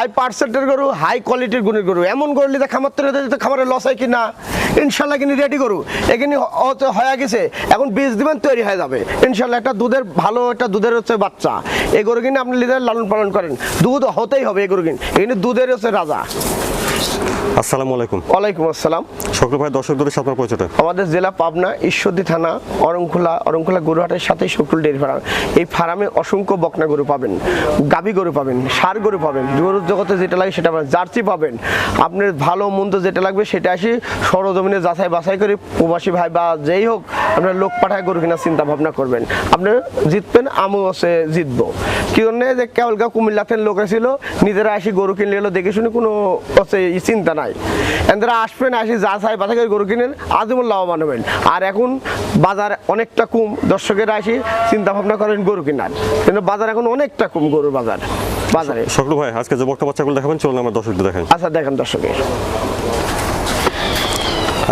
High পার্সেন্টের গরু high কোয়ালিটির গুণের গরু। এমন গরু নিতে খামার তৈরি হতে খামারের লস হয় কি না ইনশাল্লাহ কিন্তু রেডি গরু। এখানে হয়ে গেছে, এখন বীজ দিবেন, তৈরি হয়ে যাবে। ইনশাল্লাহ একটা দুধের ভালো একটা দুধের হচ্ছে বাচ্চা। এই গরু কিনে আপনি লিডার লালন পালন করেন। দুধ হতেই হবে এই গরু কিনে এখানে দুধের হচ্ছে রাজা। আসসালামু আলাইকুম। ওয়ালাইকুম আসসালাম। সকল ভাই দর্শকদের সাথে আপনার পরিচয়টা? আমাদের জেলা পাবনা ঈশ্বরদী থানা অরংখোলা অরংখোলা গরুহাটের সাথে শকুল ডেয়ারি ফার্ম। এই ফার্মে অসংখ্য বকনা গরু পাবেন গাভী গরু পাবেন সার গরু পাবেন গরুর জগতে যেটা লাগে সেটা পাবেন জার্সি পাবেন। আপনার ভালো মন্দ যেটা লাগবে সেটা আসি সরজমিনে যাচাই বাছাই করে প্রবাসী ভাই বা যেই হোক আপনার লোক পাঠায় গরু কেনার চিন্তা ভাবনা করবেন। আপনি জিতবেন আমিও হচ্ছে জিতবো। কি জন্য যে কেবলগা কুমিল্লাতে লোক ছিল নিজেরা আসি গরু কিনলে এলো দেখে শুনে কোনো হচ্ছে চিন্তা নাই। এনারা আসবেন আসি যা চাই বাসা করে গরু কিনেন আজীবন লাভবান হবেন আর এখন বাজার অনেকটা কম দর্শকেরা আসি চিন্তা ভাবনা করেন গরু কেনার। কিন্তু বাজার এখন অনেকটা কম গরুর বাজার বাজারে। সকল ভাই আজকে যে বক্তা বাচ্চাগুলো দেখাবেন চলুন আমার দর্শকদের দেখেন আচ্ছা দেখেন দর্শকের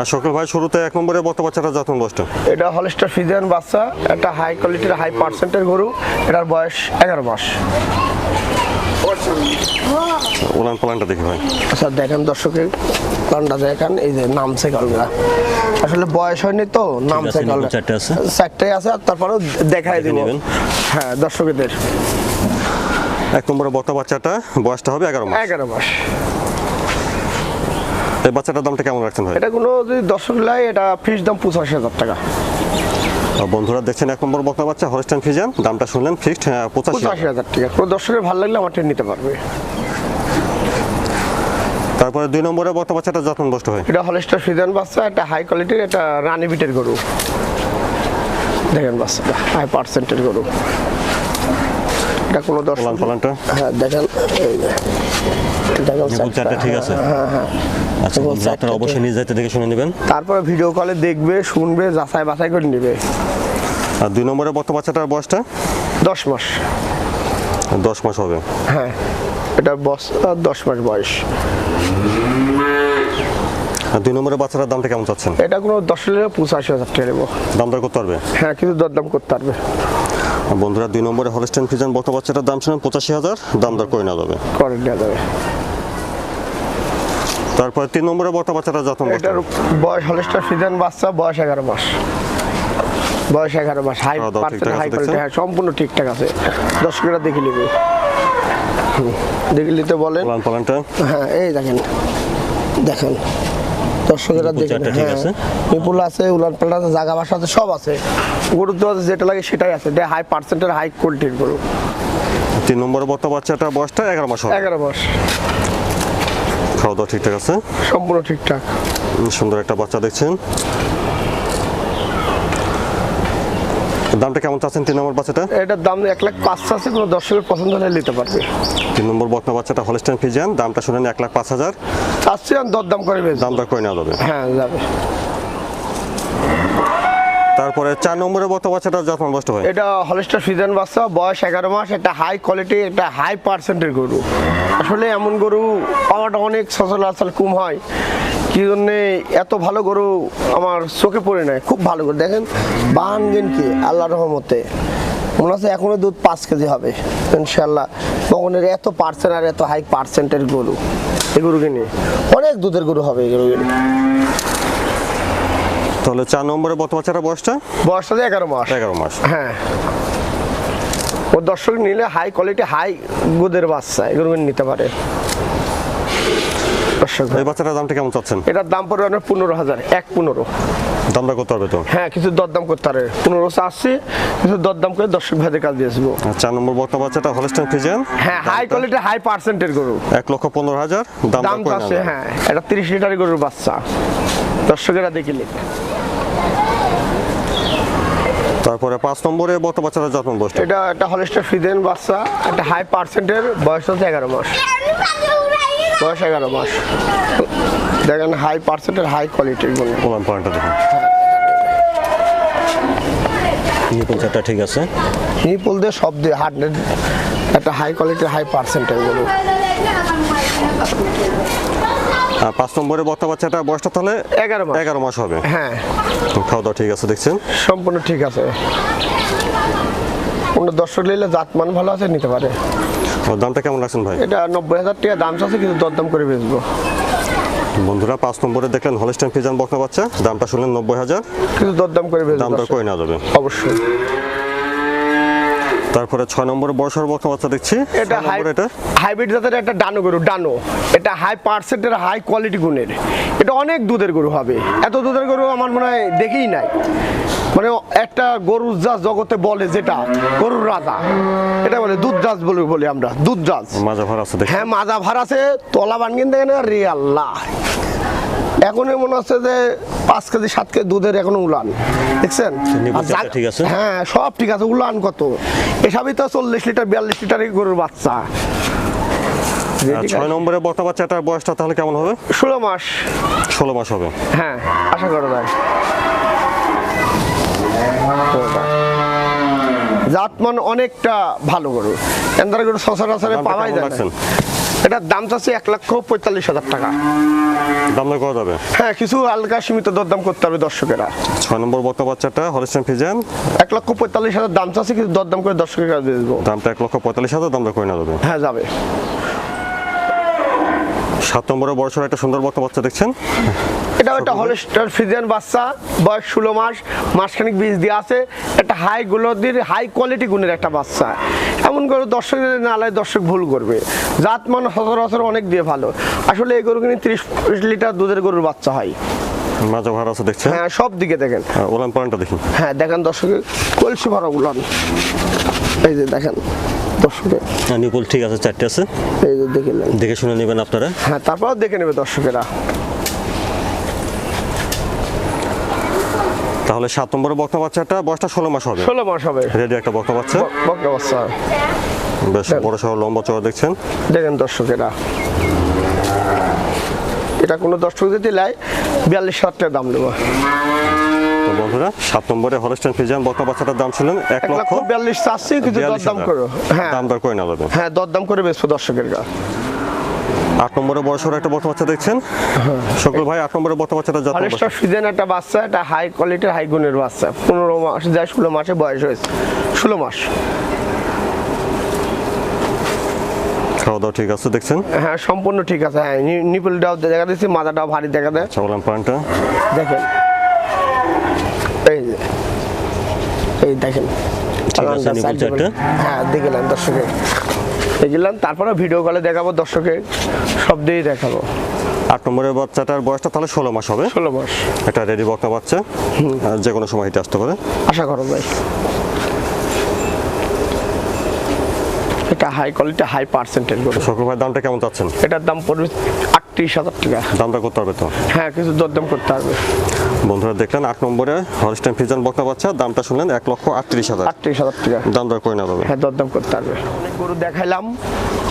আর সকল ভাই শুরুতে এক নম্বরে বক্তা বাচ্চাটা যত্ন দশটা। এটা হলস্টার ফিজিয়ান বাচ্চা একটা হাই কোয়ালিটির হাই পার্সেন্টের গরু এটার বয়স এগারো মাস। পালানটা দেখি ভাই। আচ্ছা দেখেন দর্শকের দেখেন এই যে নামছে আসলে বয়স হয়নি তো নামছে আছে, চারটে আছে। চারটাই আছে আর তারপরেও দেখাই দিব। হ্যাঁ দর্শকদের। এক নম্বরে বক্তা বাচ্চাটা বয়সটা হবে এগারো মাস। এগারো মাস। এই বাচ্চাটার দামটা কেমন রাখছেন ভাই? এটা কোনো যদি দর্শক লাই এটা ফিস দাম পঁচাশি হাজার টাকা। বন্ধুরা দেখছেন এক নম্বর বকনা বাচ্চা হলস্টাইন ফিজান দামটা শুনলেন ফিক্সড পঁচাশি পঁচাশি হাজার টাকা কোনো দর্শকের ভালো লাগলে আমার নিতে পারবে। তারপরে দুই নম্বরে বক্তা বাচ্চাটা যত্ন বস্তু হয়। এটা হলস্টার ফিজান বাচ্চা এটা হাই কোয়ালিটির এটা রানি বিটের গরু। দেখেন বাচ্চাটা হাই পার্সেন্টের গরু। এটা কোনো দর্শক উলান পালানটা হ্যাঁ দেখেন। ঠিক আছে? হ্যাঁ হ্যাঁ আচ্ছা বন্ধুরা আপনারা অবশ্যই দেখে শুনে নেবেন। তারপরে ভিডিও কলে দেখবে শুনবে যাচাই বাছাই করে নেবে। আর দুই নম্বরে বক্তা বাচ্চাটার বয়সটা? দশ মাস। দশ মাস হবে। হ্যাঁ এটা বস দশ মাস বয়স। আর দুই নম্বরে বাচ্চাটার দামটা কেমন চাচ্ছেন? এটা কোনো দশ হলে পঁচাশি হাজার টাকা নেব। দাম দর করতে পারবে? হ্যাঁ কিন্তু দরদাম করতে পারবে। বন্ধুরা দুই নম্বরে হলস্টাইন ফিজান বক্তা বাচ্চাটার দাম শুনেন পঁচাশি হাজার। দাম দর করে নেওয়া যাবে। করে দেওয়া যাবে। তারপরে তিন নম্বরে বক্তা বাচ্চাটা যত্ন এটার বয়স হলস্টার সিজন বাচ্চা বয়স এগারো মাস। বয়স এগারো মাস। হাই পার্সেন্ট হাই হ্যাঁ সম্পূর্ণ ঠিকঠাক আছে। দর্শকেরা দেখে নেবে। দেখে নিতে বলেন। হ্যাঁ এই দেখেন। দেখেন। দর্শকেরা দেখেন ঠিক হ্যাঁ আছে। বিপুল আছে উলান পাল্টা জাগা বাসা আছে সব আছে। তো যেটা লাগে সেটাই আছে। এটা হাই পার্সেন্টের হাই কোয়ালিটির গরু। তিন নম্বরে বর্ত বাচ্চাটা বয়সটা এগারো মাস এগারো মাস। খাওয়া দাওয়া ঠিকঠাক আছে? সম্পূর্ণ ঠিকঠাক। সুন্দর একটা বাচ্চা দেখছেন। দামটা কেমন চাচ্ছেন? তিন নম্বর বাচ্চাটা? এটার দাম এক লাখ পাঁচ আছে কোনো দর্শকের পছন্দ হলে নিতে পারবে। তিন নম্বর বক্তা বাচ্চাটা হলস্টাইন ফিজিয়ান দামটা শুনেন এক লাখ পাঁচ হাজার। চাচ্ছি আর দরদাম করে দাম দর করে নেওয়া যাবে। হ্যাঁ যাবে। তারপরে চার নম্বরে বক্তা বাচ্চাটা যত্ন নষ্ট হয় এটা হলস্টার সিজন বাচ্চা বয়স এগারো মাস একটা হাই কোয়ালিটি একটা হাই পার্সেন্টের গরু। আসলে এমন গরু পাওয়াটা অনেক সচরাচর কম হয়। কি জন্যে এত ভালো গরু আমার চোখে পড়ে নাই? খুব ভালো গরু। দেখেন বাহান কি? আল্লাহ রহমতে। মনে হচ্ছে এখনও দুধ পাঁচ কেজি হবে। ইনশাল্লাহ বগনের এত পার্সেন্ট আর এত হাই পার্সেন্টের গরু। এই গরুকে নিয়ে। অনেক দুধের গরু হবে এই গরুকে। তাহলে চার নম্বরে বক্তা বাচ্চাটা বয়সটা? বয়সটা এগারো মাস। এগারো মাস। হ্যাঁ। ও দর্শক নিলে হাই কোয়ালিটি হাই গুদের বাচ্চা এগুলো নিতে পারে। এই বাচ্চাটার দামটা কেমন চাচ্ছেন? এটার দাম পড়বে আপনার পনেরো হাজার এক পনেরো। দাম দর করতে পারবে তো? হ্যাঁ কিছু দরদাম করতে পারে। পনেরো আসছে কিছু দরদাম করে দর্শক ভাইদের কাজ দিয়ে আসব। চার নম্বর বক্তা বাচ্চাটা হলস্টাইন ফিজিয়ান হ্যাঁ হাই কোয়ালিটি হাই পার্সেন্টের গরু এক লক্ষ পনেরো হাজার দাম দাম আছে হ্যাঁ এটা তিরিশ লিটার গরুর বাচ্চা। দর্শকেরা দেখিলে তারপরে পাঁচ নম্বরে বক্তা বাচ্চাটা যত্ন নষ্ট এটা একটা হলিস্টার ফিজেন বাচ্চা একটা হাই পার্সেন্টের বয়স হচ্ছে এগারো মাস। বয়স এগারো মাস। দেখেন হাই পার্সেন্টের হাই কোয়ালিটির গুণ প্রমাণ পয়েন্টটা দেখুন। নিপুল চারটা ঠিক আছে? নিপুল দিয়ে সব দিয়ে হার্ডনেট একটা হাই কোয়ালিটির হাই পার্সেন্টের আর পাঁচ নম্বরে বক্তা বাচ্চাটা বয়সটা তাহলে এগারো মাস। এগারো মাস হবে। হ্যাঁ। খাওয়া দাওয়া ঠিক আছে দেখছেন? সম্পূর্ণ ঠিক আছে। কোনো দর্শক নিলে জাতমান ভালো আছে নিতে পারে। দামটা কেমন রাখছেন ভাই? এটা নব্বই হাজার টাকা দাম চাচ্ছে কিন্তু দরদাম করে বেচবো। বন্ধুরা পাঁচ নম্বরে দেখলেন হলস্টাইন ফিজান বকনা বাচ্চা দামটা শুনলেন নব্বই হাজার। কিন্তু দরদাম করে দামটা। করে নেওয়া যাবে? অবশ্যই। তারপরে ছয় নম্বরে বড় সড় বকনা বাচ্চা দেখছি এটা এটা। হাইব্রিড জাতের একটা ডানো গরু ডানো। এটা হাই পার্সেন্টের হাই কোয়ালিটি গুণের। এটা অনেক দুধের গরু হবে। এত দুধের গরু আমার মনে হয় দেখেই নাই। মানে একটা গরুর জাত জগতে বলে যেটা গরুর রাজা। এটা বলে দুধ জাজ বলে বলি আমরা দুধ জাজ মাজা ভার আছে হ্যাঁ মাজা ভার আছে তলা বানগিন দেখেন রে আল্লাহ। এখনই মনে হচ্ছে যে পাঁচ কেজি সাত কেজি দুধের এখনও উলান। দেখছেন? চারটা ঠিক আছে? হ্যাঁ সব ঠিক আছে উলান কত? এসবই তো চল্লিশ লিটার বিয়াল্লিশ লিটারই গরুর বাচ্চা। আর ছয় নম্বরে বকনা বাচ্চাটার বয়সটা তাহলে কেমন হবে? ষোলো মাস। ষোলো মাস হবে। হ্যাঁ আশা করা যায়। জাতমান অনেকটা ভালো গরু। এন্দার গরু সচরাচরে পাওয়াই যায়? এটার দাম চাচ্ছে এক লক্ষ পঁয়তাল্লিশ হাজার টাকা। দাম দর করা যাবে? হ্যাঁ কিছু হালকা সীমিত দরদাম করতে হবে দর্শকেরা। ছয় নম্বর বাচ্চাটা হলিস্টান ফিজান। এক লক্ষ পঁয়তাল্লিশ হাজার দাম চাচ্ছে কিছু দরদাম করে দর্শকের কাছে দিয়ে দেবো। দামটা এক লক্ষ পঁয়তাল্লিশ হাজার দাম দর করে না যাবে। হ্যাঁ যাবে। সাত নম্বরে বড় সড় একটা সুন্দর বকনা বাচ্চা দেখছেন? এটা একটা হলস্টার ফ্রিজিয়ান বাচ্চা বয়স ষোলো মাস মাসখানিক বীজ দিয়ে আছে। একটা হাই গুলোদির হাই কোয়ালিটি গুণের একটা বাচ্চা। এমন করে দর্শক যদি না আলায় দর্শক ভুল করবে। জাত মান সচরাচর অনেক দিয়ে ভালো। আসলে এই গরু কিন্তু ত্রিশ লিটার দুধের গরুর বাচ্চা হয়। মাজা ভার আছে দেখছেন? হ্যাঁ সব দিকে দেখেন। ওলান পয়েন্টটা দেখি। হ্যাঁ দেখেন দর্শকে কলসি ভরা উলান। এই যে দেখেন। দর্শকে নিপুল ঠিক আছে চারটে আছে। এই যে দেখে দেখে শুনে নেবেন আপনারা। হ্যাঁ তারপর দেখে নেবে দর্শকেরা। তাহলে সাত নম্বরে বকনা বাচ্চাটা বয়সটা ষোলো মাস হবে। ষোলো মাস হবে। রেডি একটা বকনা বাচ্চা? বকনা বাচ্চা। বেশ বড় সড় লম্বা চড়া দেখছেন। দেখেন দর্শকেরা। এটা কোনো দর্শক যদি লাই বিয়াল্লিশ হাজার টাকা দাম নেব তো বন্ধুরা সাত নম্বরে হলস্টাইন ফিজিয়ান বকনা বাচ্চাটার দাম ছিলেন এক লক্ষ বিয়াল্লিশ চাচ্ছি কিছু দরদাম করো। হ্যাঁ। দাম দর করে যাবে। হ্যাঁ দরদাম করে বেসবো দর্শকের কাছে আট নম্বরে একটা বাচ্চা দেখছেন? সকল ভাই আট নম্বরে বাচ্চাটা সিজন একটা বাচ্চা হাই কোয়ালিটির হাই গুণের বাচ্চা। পনেরো মাস ষোলো মাসে বয়স হয়েছে। ষোলো মাস। খাওয়া দাওয়া ঠিক আছে দেখছেন? হ্যাঁ সম্পূর্ণ ঠিক আছে। হ্যাঁ নি- নিপলটাও দেখা দিচ্ছি মাথাটাও ভারী দেখা দেয়। পয়েন্টটা দেখেন এই যে এই দেখেন। হ্যাঁ দেখলাম দর্শকে। দেখলাম তারপরে ভিডিও কলে দেখাবো দর্শকে সব দিয়েই দেখাবো। আট নম্বরের বাচ্চাটার বয়সটা তাহলে ষোলো মাস হবে। ষোলো মাস। একটা রেডি বকনা বাচ্চা যে কোনো সময় হিটে আসতে পারে। আশা করো ভাই। এটা হাই কোয়ালিটি হাই পার্সেন্টেজ সকল ভাই দামটা কেমন চাচ্ছেন? এটার দাম পড়বে আটত্রিশ হাজার টাকা। দামটা করতে হবে তো? হ্যাঁ কিছু দরদাম করতে পারবে বন্ধুরা দেখলেন আট নম্বরে হলস্টাইন ফিজান বকনা বাচ্চা দামটা শুনলেন এক লক্ষ আটত্রিশ হাজার। আটত্রিশ হাজার টাকা। দাম দর করে নেওয়া যাবে। হ্যাঁ দরদাম করতে পারবে অনেক গরু দেখাইলাম।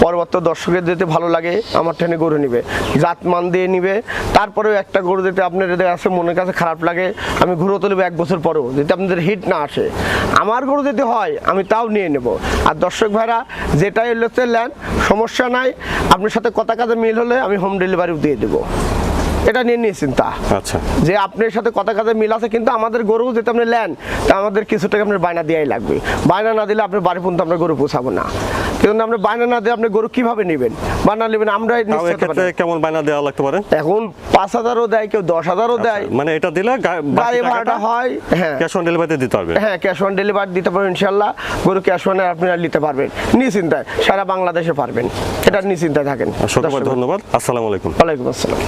পরবর্তী দর্শকের যেতে ভালো লাগে, আমার ট্রেনে গরু নিবে। জাত মান দিয়ে নিবে, তারপরেও একটা গরু যেতে আপনার যদি আসে মনের কাছে খারাপ লাগে, আমি ঘুরে তুলব এক বছর পরেও, যদি আপনাদের হিট না আসে। আমার গরু যদি হয়, আমি তাও নিয়ে নেব। আর দর্শক ভাইরা, যেটাই হচ্ছে সমস্যা নাই, আপনার সাথে কথা কাজে মিল হলে আমি হোম ডেলিভারিও দিয়ে দেবো। এটা নিয়ে নিয়ে চিন্তা। আচ্ছা। যে আপনার সাথে কথা কাজে মিল আছে কিন্তু আমাদের গরু যেটা আপনি নেন তা আমাদের কিছু টাকা আপনার বায়না দেওয়াই লাগবে। বায়না না দিলে আপনার বাড়ি পর্যন্ত আমরা গরু পোষাবো না। কিন্তু আপনি বায়না না দিয়ে আপনি গরু কীভাবে নেবেন? বায়না নেবেন আমরা কেমন বায়না দেওয়া লাগতে পারে? এখন পাঁচ হাজারও দেয় কেউ দশ হাজারও দেয়। মানে এটা দিলে গাড়ি ভাড়াটা হয় হ্যাঁ। ক্যাশ অন ডেলিভারিতে দিতে হবে হ্যাঁ ক্যাশ অন ডেলিভারি দিতে পারবেন ইনশাল্লাহ গরু ক্যাশ অনে আপনারা নিতে পারবেন। নিশ্চিন্তায় সারা বাংলাদেশে পারবেন। এটা নিশ্চিন্তায় থাকেন। ধন্যবাদ। আসসালামু আলাইকুম। ওয়ালাইকুম আসসালাম।